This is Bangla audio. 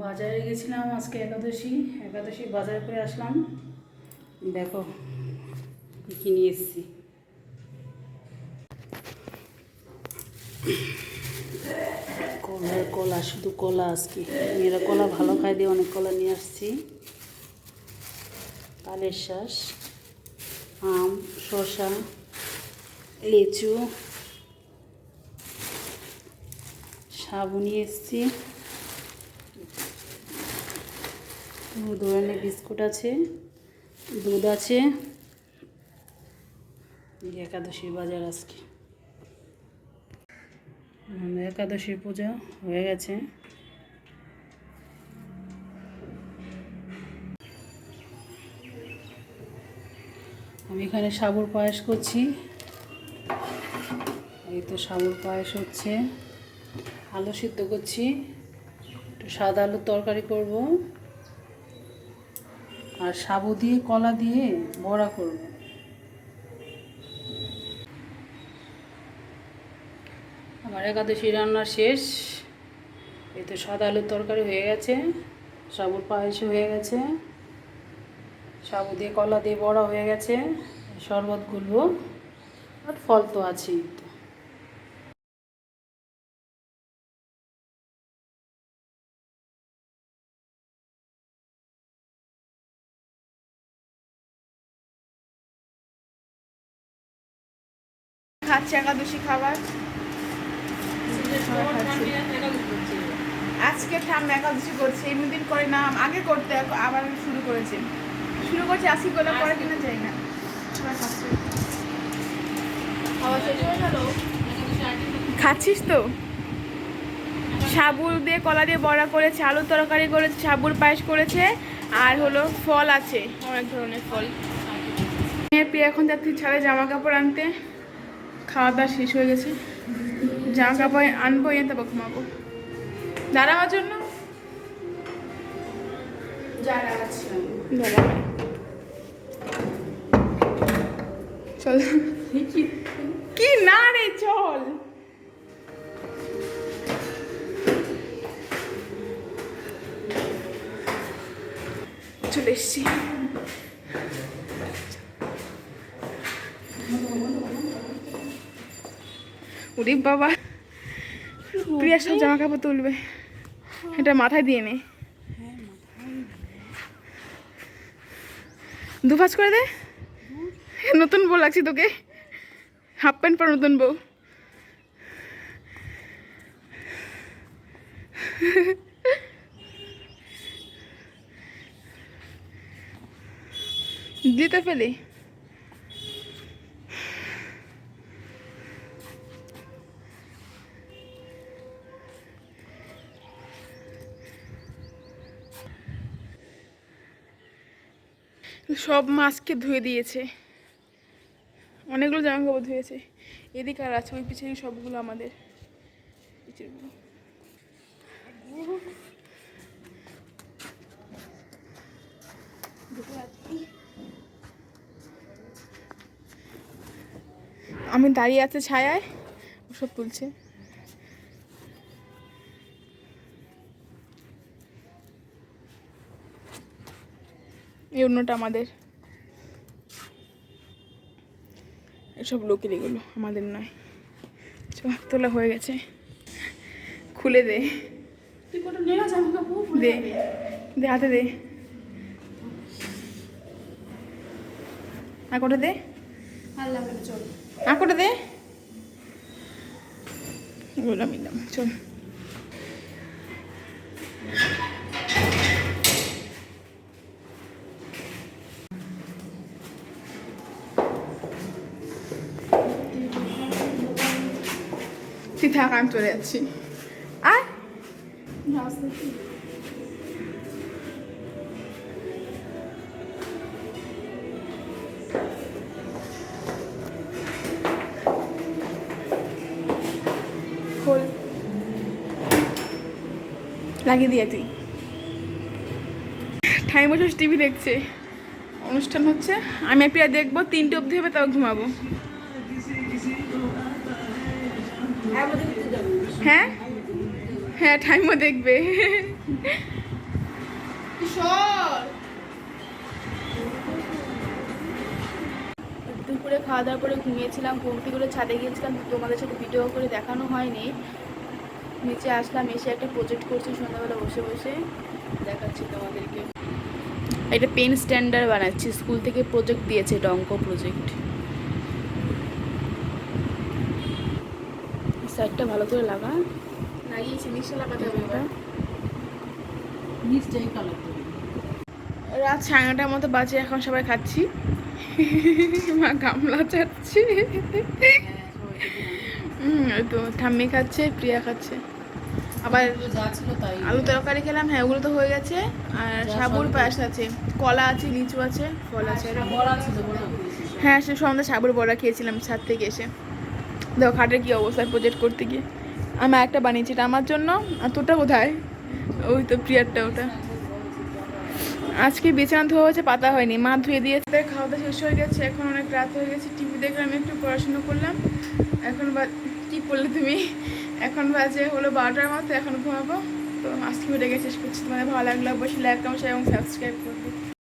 বাজারে গেছিলাম আজকে একাদশী একাদশী বাজার করে আসলাম। দেখো কী কী নিয়ে এসেছি। কলার কলা, শুধু কলা আজকে। মেয়েরা কলা ভালো খাই দিয়ে অনেক কলা নিয়ে আসছি। তালের শ্বাস আম, শসা, লিচু, সাবু নিয়ে এসছি। ধরনের বিস্কুট আছে, দুধ আছে। একাদশীর বাজার আজকে। একাদশীর পূজা হয়ে গেছে। আমি এখানে সাবুর পায়েস করছি। এই তো সাবুর পায়েস হচ্ছে। আলু সিদ্ধ করছি। একটু সাদা আলুর তরকারি করব। আর সাবু দিয়ে, কলা দিয়ে বড়া করব। আমার একাদশী রান্না শেষ। এই তো সাদা আলুর তরকারি হয়ে গেছে, সাবুর পায়েস হয়ে গেছে, সাবু দিয়ে, কলা দিয়ে বড়া হয়ে গেছে, শরবত গুলবো, আর ফল তো আছেই। খাচ্ছে একাদশী খাবার? আজকে ঠাম্মা একাদশী করছে। এমনিদিন করে না আগে করতে আবার শুরু করেছে। শুরু করছে আজকে করলে পরে কিনা যাই না। খাচ্ছিস তো? সাবুর দিয়ে কলা দিয়ে বড়া করেছে আলুর তরকারি করেছে সাবুর পায়েস করেছে আর হলো ফল আছে। অনেক ধরনের ফল। মেয়ের প্রিয় এখন যাচ্ছি ছাড়ে জামা কাপড় আনতে। খাওয়া দাওয়া শেষ হয়ে গেছে। জামা কাপড় আনব এনে তারপর ঘুমাবো। দাঁড়া আমার জন্য। চল। কি? না রে চল। চলে এসছি। উরি বাবা। প্রিয়া সব জামা কাপড় তুলবে। এটা মাথায় দিয়ে নে। দুভাজ করে দে। নতুন বউ লাগছি তোকে। হাফ প্যান্ট পর নতুন বউ। দিতে ফেলি। সব মাছকে ধুয়ে দিয়েছে। অনেকগুলো জামা কাপড় ধুয়েছে। এদিকে আর আছে, ওই পিছনে সবগুলো আমাদের। আমি দাঁড়িয়ে আছে ছায়ায় ওসব তুলছে। এই অন্যটা আমাদের। এসব লোকের এগুলো আমাদের নয়। চ, তোলা হয়ে গেছে। খুলে দে। দে। দে হাতে দে। আর কটা দে? আর কটা দে? চল। তুই থাক আমি চলে যাচ্ছি আর লাগিয়ে দিয়ে তুই ঠাই বসে টিভি দেখছে অনুষ্ঠান হচ্ছে আমি একটু দেখব তিনটে অবধি হবে তাও ঘুমাবো হ্যাঁ? হ্যাঁ ঠাইমও দেখবে। দুপুরে খাওয়া দাওয়া করে ঘুমিয়েছিলাম ঘুম থেকে করে ছাদে গিয়েছিলাম তোমাদের সাথে ভিডিও করে দেখানো হয়নি। নিচে আসলাম এসে একটা প্রজেক্ট করছি সন্ধ্যাবেলা বসে বসে দেখাচ্ছি তোমাদেরকে। এটা পেন স্ট্যান্ডার্ড বানাচ্ছি স্কুল থেকে প্রজেক্ট দিয়েছে এটা অঙ্ক প্রজেক্ট সাইডটা ভালো করে লাগা। লাগিয়েছি নিচে লাগাতে হবে কালার রাত সাড়ে নটার মতো বাজে এখন সবাই খাচ্ছি। মা গামলা চাচ্ছি হুম ওই তো ঠাম্মি খাচ্ছে প্রিয়া খাচ্ছে। আবার আলু তরকারি খেলাম হ্যাঁ ওগুলো তো হয়ে গেছে। আর সাবুর সব- পায়েস আছে কলা আছে লিচু আছে ফল আছে। বড়া ছিল হ্যাঁ সে সন্ধ্যা সাবুর বড়া খেয়েছিলাম ছাদ থেকে এসে। দেখো খাটের কি অবস্থা প্রজেক্ট করতে গিয়ে। আমি একটা বানিয়েছি, এটা আমার জন্য? আর তোরটা কোথায়? ওই তো প্রিয়ারটা ওটা। আজকে বিছানা ধোয়া হয়েছে, পাতা হয়নি। মা ধুয়ে দিয়েছে। খাওয়া দাওয়া শেষ হয়ে গেছে, এখন অনেক রাত হয়ে গেছে। টিভি দেখলাম একটু পড়াশুনো করলাম। এখন বা কী করলে তুমি? এখন বাজে হলো বারোটার মতো, এখন ঘুমাবো। তো আজকে ভিডিওকে শেষ করছি। তোমাদের ভালো লাগলে অবশ্যই লাইক কমেন্ট এবং সাবস্ক্রাইব করবে।